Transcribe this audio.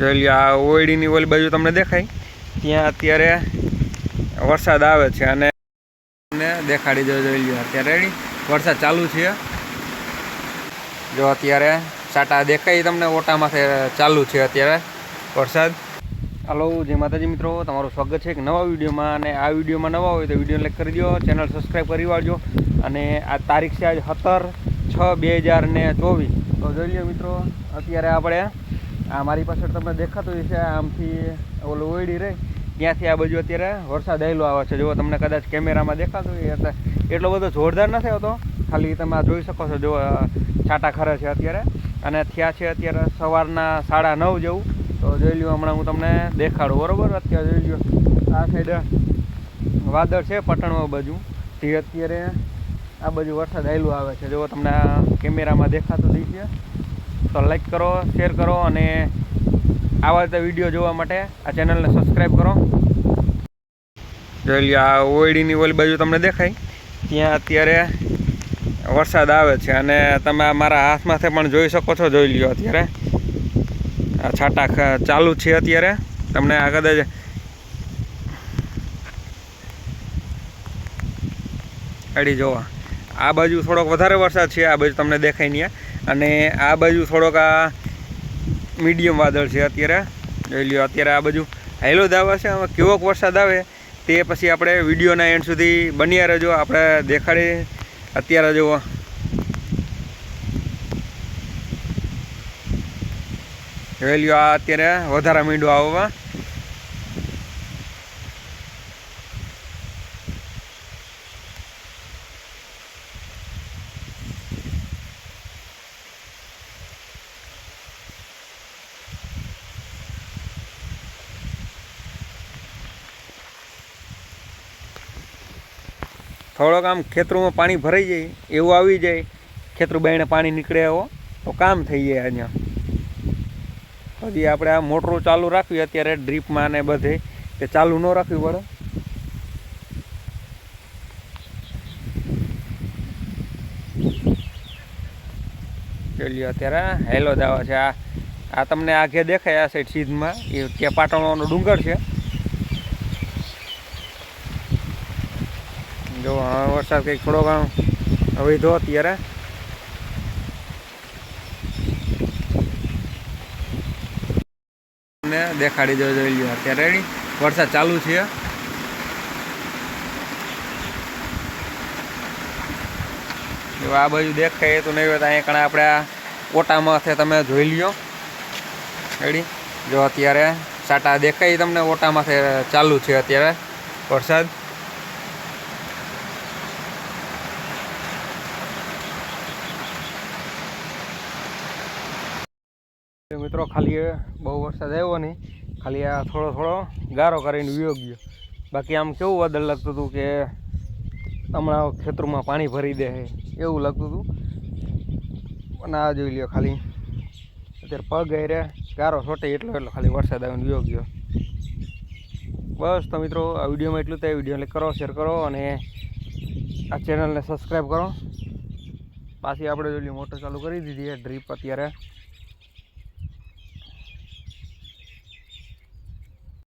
જોઈ લ્યો આ ઓયડીની ઓલી બાજુ તમને દેખાય? ત્યાં અત્યારે વરસાદ આવે છે અને દેખાડી દો જોઈ લો અત્યારે વરસાદ ચાલુ છે. જો અત્યારે સાટા દેખાય તમને ઓટામાંથી ચાલુ છે અત્યારે વરસાદ. હલો જય માતાજી મિત્રો. તમારું સ્વાગત છે એક નવા વિડીયોમાં અને આ વિડીયોમાં નવા હોય તો વીડિયો લાઈક કરી દો ચેનલ સબસ્ક્રાઈબ કરી વાળજો. અને આ તારીખ છે આજ સત્તર છ બે હજાર ને ચોવીસ. તો જોઈ લો મિત્રો, અત્યારે આપણે આ મારી પાછળ તમને દેખાતું હશે આમથી ઓલું ઓયડી રહી. ત્યાંથી આ બાજુ અત્યારે વરસાદ આવેલો આવે છે. જો તમને કદાચ કેમેરામાં દેખાતું હોય એટલે એટલો બધો જોરદાર નથી આવતો ખાલી તમે જોઈ શકો છો. જો છાટા ખરે છે અત્યારે. અને થયા છે અત્યારે સવારના સાડા નવ જેવું. તો જોઈ લ્યો, હમણાં હું તમને દેખાડું. બરાબર? અત્યારે જોઈ લ્યો. આ સાઈડ વાદળ છે પટણમાં બાજુ. તે અત્યારે આ બાજુ વરસાદ આવેલું આવે છે. જો તમને કેમેરામાં દેખાતું થઈ છે તો લાઈક કરો શેર કરો અને આવા રીતે વીડિયો જોવા માટે આ ચેનલને સબસ્ક્રાઈબ કરો. જોઈ લ્યો, આ ઓયડીની ઓલી બાજુ તમને દેખાય? ત્યાં અત્યારે વરસાદ આવે છે અને તમે મારા હાથમાંથી પણ જોઈ શકો છો, જોઈ લ્યો અત્યારે. આ છાંટા ચાલુ છે અત્યારે. તમને આ કદાચ અડી જોવા. આ બાજુ થોડોક વધારે વરસાદ છે, આ બાજુ તમને દેખાય નહીં અને આ બાજુ થોડોક આ મીડિયમ વાદળ છે અત્યારે. જોઈ લ્યો, અત્યારે આ બાજુ હેલો દાવા છે હવે કેવોક વરસાદ આવે તે પછી આપણે વિડીયોના એન્ડ સુધી બન્યા રહેજો, આપણે દેખાડી અત્યારે જુઓ. જોઈ લ્યો, આ અત્યારે વધારે મીંડો આવવા. થોડોક આમ ખેતરોમાં પાણી ભરાઈ જાય, એવું આવી જાય, ખેતરું બાયણે પાણી નીકળે એવો તો કામ થઈ જાય અહીંયા. હજી આપણે આ મોટરું ચાલુ રાખવી અત્યારે ડ્રીપમાં ને બધે, તે ચાલુ ન રાખવી પડે ચલ્યો, અત્યારે હેલો દાવા છે. આ આ તમને આગે દેખાય, આ સાઈડ સીધમાં. એ ત્યાં પાટણનો ડુંગર છે. જો હા વરસાદ કંઈક થોડો આમ વધ્યો અત્યારે. દેખાડી દો જોઈ લ્યો, અત્યારે વરસાદ ચાલુ છે. જો, આ બાજુ દેખાય તો નહીં હોય તો અહીંયા કણા આપણે ઓટામાં તમે જોઈ લ્યો. રેડી જો, અત્યારે સાટા દેખાય તમને ઓટામાં ચાલુ છે અત્યારે વરસાદ. મિત્રો, ખાલી બહુ વરસાદ આવ્યો નહીં. ખાલી આ થોડો થોડો ગારો કરીને વિયો ગયો. બાકી આમ કેવું વાદળ લાગતું હતું કે હમણાં ખેતરમાં પાણી ભરી દે એવું લાગતું હતું. અને આ જોઈ લ્યો ખાલી, અત્યારે પગ રે, ગારો છોટે એટલો એટલો ખાલી વરસાદ આવીને વિયો ગયો. બસ તો મિત્રો, આ વિડીયોમાં એટલું તો વીડિયો લાઈક કરો, શેર કરો અને આ ચેનલને સબસ્ક્રાઈબ કરો. પાછી આપણે જોઈ લઈએ મોટર ચાલુ કરી દીધી છે, ડ્રીપ અત્યારે.